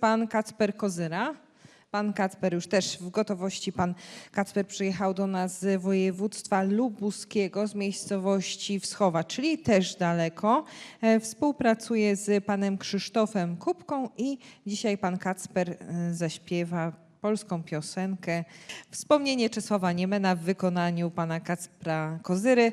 pan Kacper Kozyra. Pan Kacper już też w gotowości. Pan Kacper przyjechał do nas z województwa lubuskiego, z miejscowości Wschowa, czyli też daleko. E, Współpracuje z panem Krzysztofem Kubką i dzisiaj pan Kacper e, zaśpiewa polską piosenkę Wspomnienie Czesława Niemena w wykonaniu pana Kacpra Kozyry.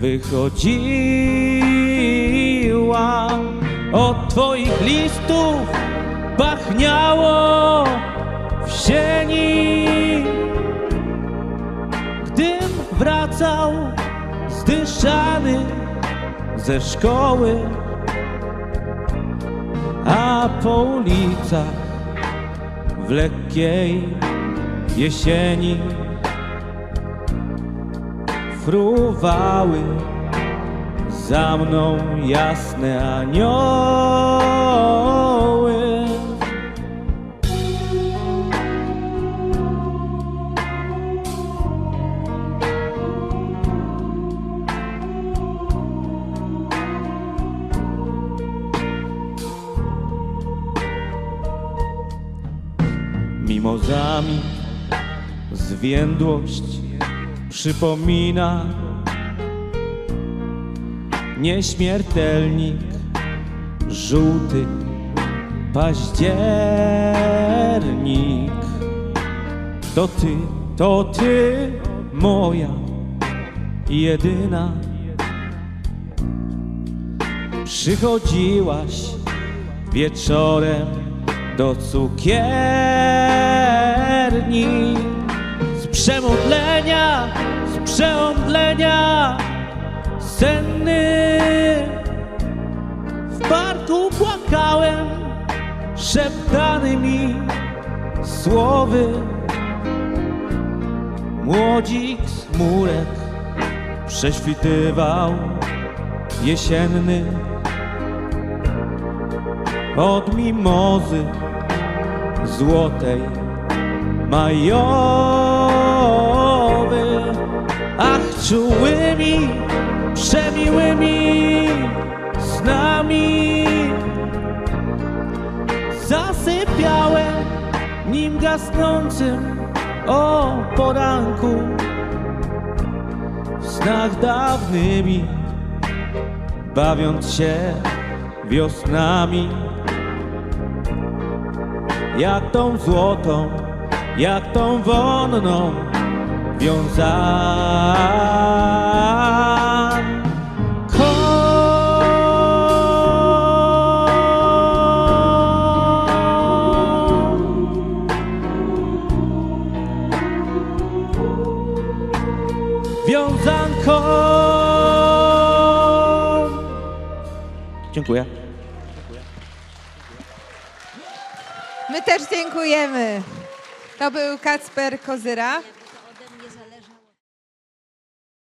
wychodziła. Od twoich listów pachniało w sieni. Gdym wracał zdyszany ze szkoły a po ulicach w lekkiej jesieni fruwały za mną jasne anioły. Mimozami zwiędłość przypomina nieśmiertelnik żółty październik. To ty, to ty moja jedyna. Przychodziłaś wieczorem do cukierni z z przeomdlenia senny. W parku płakałem szeptanymi słowy. Młodzik smurek prześwitywał jesienny. Od mimozy złotej majowy czułymi przemiłymi snami. Zasypiałem nim gasnącym o poranku. W snach dawnymi bawiąc się wiosnami. Jak tą złotą, jak tą wonną wiązanką. Wiązanką. Dziękuję. My też dziękujemy. To był Kacper Kozyra.